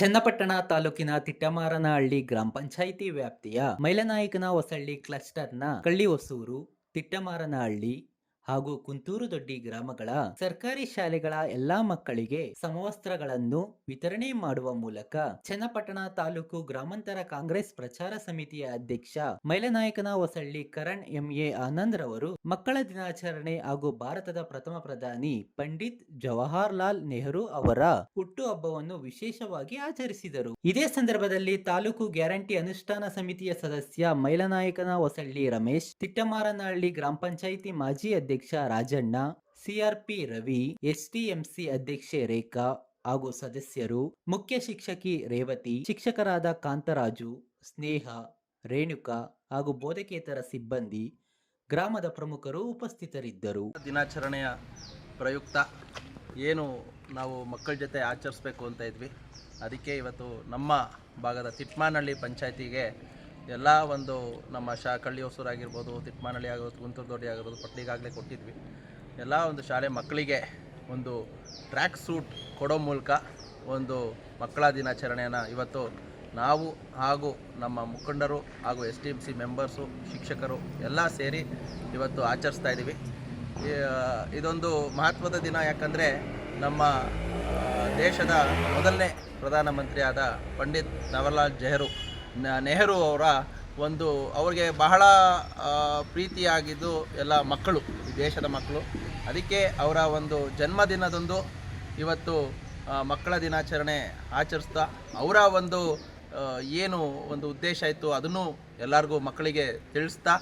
ಚನ್ನಪಟ್ಟಣ ತಾಲೂಕಿನ ತಿಟ್ಟಮಾರನಹಳ್ಳಿ ಗ್ರಾಮ ಪಂಚಾಯಿತಿ ವ್ಯಾಪ್ತಿಯ ಮೈಲನಾಯಕನ ಹೊಸಳ್ಳಿ ಕ್ಲಸ್ಟರ್ನ ಕಳ್ಳಿಹೊಸೂರು ತಿಟ್ಟಮಾರನಹಳ್ಳಿ ಹಾಗೂ ಕುಂತೂರು ದೊಡ್ಡಿ ಗ್ರಾಮಗಳ ಸರ್ಕಾರಿ ಶಾಲೆಗಳ ಎಲ್ಲಾ ಮಕ್ಕಳಿಗೆ ಸಮವಸ್ತ್ರಗಳನ್ನು ವಿತರಣೆ ಮಾಡುವ ಮೂಲಕ ಚನ್ನಪಟ್ಟಣ ತಾಲೂಕು ಗ್ರಾಮಾಂತರ ಕಾಂಗ್ರೆಸ್ ಪ್ರಚಾರ ಸಮಿತಿಯ ಅಧ್ಯಕ್ಷ ಮೈಲನಾಯಕನ ಹೊಸಳ್ಳಿ ಕರಣ್ ಎಂಎ ಆನಂದ್ ರವರು, ಮಕ್ಕಳ ದಿನಾಚರಣೆ ಹಾಗೂ ಭಾರತದ ಪ್ರಥಮ ಪ್ರಧಾನಿ ಪಂಡಿತ್ ಜವಾಹರ್ಲಾಲ್ ನೆಹರು ಅವರ ಹುಟ್ಟುಹಬ್ಬವನ್ನು ವಿಶೇಷವಾಗಿ ಆಚರಿಸಿದರು. ಇದೇ ಸಂದರ್ಭದಲ್ಲಿ ತಾಲೂಕು ಗ್ಯಾರಂಟಿ ಅನುಷ್ಠಾನ ಸಮಿತಿಯ ಸದಸ್ಯ ಮೈಲನಾಯಕನ ಹೊಸಳ್ಳಿ ರಮೇಶ್, ತಿಟ್ಟಮಾರನಹಳ್ಳಿ ಗ್ರಾಮ ಪಂಚಾಯಿತಿ ಮಾಜಿ ಅಧ್ಯಕ್ಷ ರಾಜಣ್ಣ, ಸಿಆರ್ಪಿ ರವಿ ಎಸ್ಟಿಎಂಸಿ ಅಧ್ಯಕ್ಷೆ ರೇಖಾ ಹಾಗೂ ಸದಸ್ಯರು, ಮುಖ್ಯ ಶಿಕ್ಷಕಿ ರೇವತಿ, ಶಿಕ್ಷಕರಾದ ಕಾಂತರಾಜು, ಸ್ನೇಹ, ರೇಣುಕಾ ಹಾಗೂ ಬೋಧಕೇತರ ಸಿಬ್ಬಂದಿ, ಗ್ರಾಮದ ಪ್ರಮುಖರು ಉಪಸ್ಥಿತರಿದ್ದರು. ದಿನಾಚರಣೆಯ ಪ್ರಯುಕ್ತ ಏನು ನಾವು ಮಕ್ಕಳ ಜೊತೆ ಆಚರಿಸ್ಬೇಕು ಅಂತ ಇದ್ವಿ. ಅದಕ್ಕೆ ಇವತ್ತು ನಮ್ಮ ಭಾಗದ ತಿಟ್ಮಾನಹಳ್ಳಿ ಪಂಚಾಯತಿಗೆ ಎಲ್ಲ ಒಂದು ನಮ್ಮ ಶಾ ಕಳ್ಳಿ ಹೊಸೂರು ಆಗಿರ್ಬೋದು ತಿಟ್ಮಾನಹಳ್ಳಿ ಆಗಿರ್ಬೋದು, ಗುಂತೂರು ದೊಡ್ಡಿ ಆಗಿರ್ಬೋದು ಪಟ್ಲಿಗಾಗಲೇ ಕೊಟ್ಟಿದ್ವಿ. ಎಲ್ಲ ಒಂದು ಶಾಲೆ ಮಕ್ಕಳಿಗೆ ಒಂದು ಟ್ರ್ಯಾಕ್ ಸೂಟ್ ಕೊಡೋ ಮೂಲಕ ಒಂದು ಮಕ್ಕಳ ದಿನಾಚರಣೆಯನ್ನು ಇವತ್ತು ನಾವು ಹಾಗೂ ನಮ್ಮ ಮುಖಂಡರು ಹಾಗೂ S T M C members ಶಿಕ್ಷಕರು ಎಲ್ಲ ಸೇರಿ ಇವತ್ತು ಆಚರಿಸ್ತಾ ಇದ್ದೀವಿ. ಇದೊಂದು ಮಹತ್ವದ ದಿನ ಯಾಕಂದರೆ ನಮ್ಮ ದೇಶದ ಮೊದಲನೇ ಪ್ರಧಾನಮಂತ್ರಿಯಾದ ಪಂಡಿತ್ ನವರ್ಲಾಲ್ ನೆಹರು ನ- ನೆಹರು ಅವರ ಒಂದು ಅವರಿಗೆ ಬಹಳ ಪ್ರೀತಿಯಾಗಿದ್ದು ಎಲ್ಲ ಮಕ್ಕಳು ದೇಶದ ಮಕ್ಕಳು. ಅದಕ್ಕೆ ಅವರ ಒಂದು ಜನ್ಮದಿನದಂದು ಇವತ್ತು ಮಕ್ಕಳ ದಿನಾಚರಣೆ ಆಚರಿಸ್ತಾ, ಅವರ ಒಂದು ಏನು ಒಂದು ಉದ್ದೇಶ ಇತ್ತು ಅದನ್ನು ಎಲ್ಲರಿಗೂ ಮಕ್ಕಳಿಗೆ ತಿಳಿಸ್ತಾ,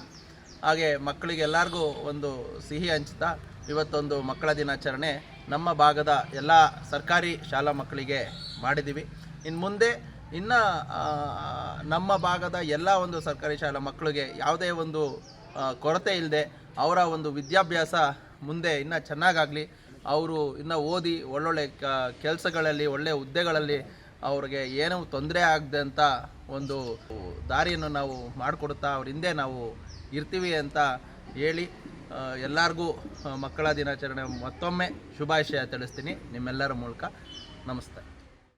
ಹಾಗೆ ಮಕ್ಕಳಿಗೆ ಎಲ್ಲರಿಗೂ ಒಂದು ಸಿಹಿ ಹಂಚ್ತಾ, ಇವತ್ತೊಂದು ಮಕ್ಕಳ ದಿನಾಚರಣೆ ನಮ್ಮ ಭಾಗದ ಎಲ್ಲ ಸರ್ಕಾರಿ ಶಾಲಾ ಮಕ್ಕಳಿಗೆ ಮಾಡಿದ್ದೀವಿ. ಇನ್ನು ಮುಂದೆ ಇನ್ನು ನಮ್ಮ ಭಾಗದ ಎಲ್ಲ ಒಂದು ಸರ್ಕಾರಿ ಶಾಲಾ ಮಕ್ಕಳಿಗೆ ಯಾವುದೇ ಒಂದು ಕೊರತೆ ಇಲ್ಲದೆ ಅವರ ಒಂದು ವಿದ್ಯಾಭ್ಯಾಸ ಮುಂದೆ ಇನ್ನೂ ಚೆನ್ನಾಗಾಗಲಿ, ಅವರು ಇನ್ನು ಓದಿ ಒಳ್ಳೊಳ್ಳೆ ಕೆಲಸಗಳಲ್ಲಿ ಒಳ್ಳೆಯ ಹುದ್ದೆಗಳಲ್ಲಿ ಅವ್ರಿಗೆ ಏನೂ ತೊಂದರೆ ಆಗದೆ ಅಂತ ಒಂದು ದಾರಿಯನ್ನು ನಾವು ಮಾಡಿಕೊಡುತ್ತಾ ಅವ್ರ ಹಿಂದೆ ನಾವು ಇರ್ತೀವಿ ಅಂತ ಹೇಳಿ ಎಲ್ಲರಿಗೂ ಮಕ್ಕಳ ದಿನಾಚರಣೆ ಮತ್ತೊಮ್ಮೆ ಶುಭಾಶಯ ತಿಳಿಸ್ತೀನಿ. ನಿಮ್ಮೆಲ್ಲರ ಮೂಲಕ ನಮಸ್ತೆ.